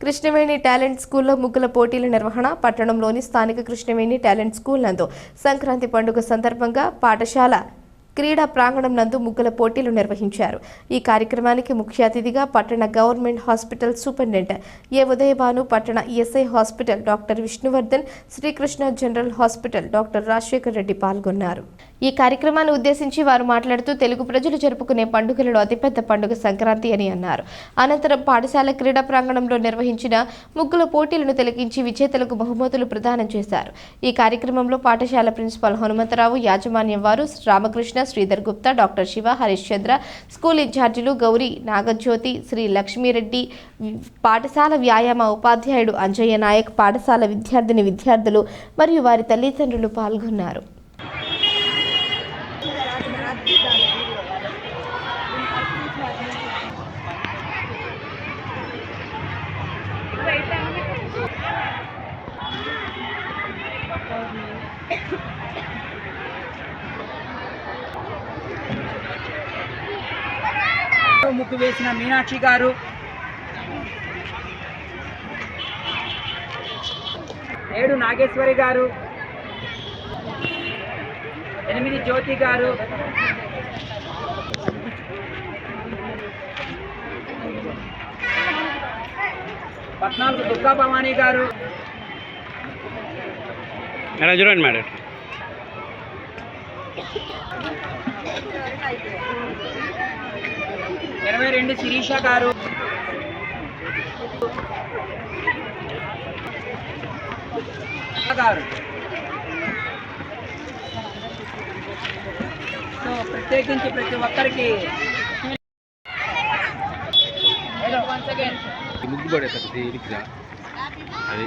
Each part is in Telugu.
కృష్ణవేణి టాలెంట్ స్కూల్లో ముగ్గుల పోటీల నిర్వహణ పట్టణంలోని స్థానిక కృష్ణవేణి టాలెంట్ స్కూల్ నందు. సంక్రాంతి పండుగ సందర్భంగా పాఠశాల క్రీడా ప్రాంగణం నందు ముగ్గుల పోటీలు నిర్వహించారు. ఈ కార్యక్రమానికి ముఖ్య అతిథిగా పట్టణ government hospital superintendent A Udayabhanu పట్టణ ESI hospital doctor Vishnuvardhan Srikrishna general hospital doctor Rajasekhar Reddy పాల్గొన్నారు. ఈ కార్యక్రమాన్ని ఉద్దేశించి వారు మాట్లాడుతూ తెలుగు ప్రజలు జరుపుకునే పండుగలలో అతిపెద్ద పండుగ సంక్రాంతి అని అన్నారు. అనంతరం పాఠశాల క్రీడా ప్రాంగణంలో నిర్వహించిన ముగ్గుల పోటీలను తిలకించి విజేతలకు బహుమతులు ప్రదానం చేశారు. ఈ కార్యక్రమంలో పాఠశాల ప్రిన్సిపాల్ హనుమంతరావు యాజమాన్యం వారు రామకృష్ణ శ్రీధర్ గుప్తా డాక్టర్ శివ హరీష్ చంద్ర స్కూల్ ఇన్ఛార్జీలు గౌరీ నాగజ్యోతి శ్రీ లక్ష్మీరెడ్డి పాఠశాల వ్యాయామ ఉపాధ్యాయుడు అంజయ్య నాయక్ పాఠశాల విద్యార్థిని విద్యార్థులు మరియు వారి తల్లిదండ్రులు పాల్గొన్నారు. ముగ్గు వేసిన మీనాక్షి గారు. ఏడు నాగేశ్వరి గారు. ఎనిమిది జ్యోతి గారు. పద్నాలుగు దుర్గా భవానీ గారు. మేడం చూడండి మేడం ఇరవై రెండు శిరీష గారు గారు సో ప్రత్యేకించి ప్రతి ఒక్కరికి ముగ్గు పడేస్తారు దీనికి రా. అది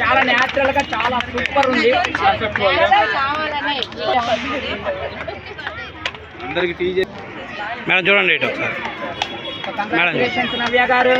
చాలా న్యాచురల్గా చాలా సూపర్ ఉంది. అందరికి టీ మేడం చూడండి నవ్య గారు.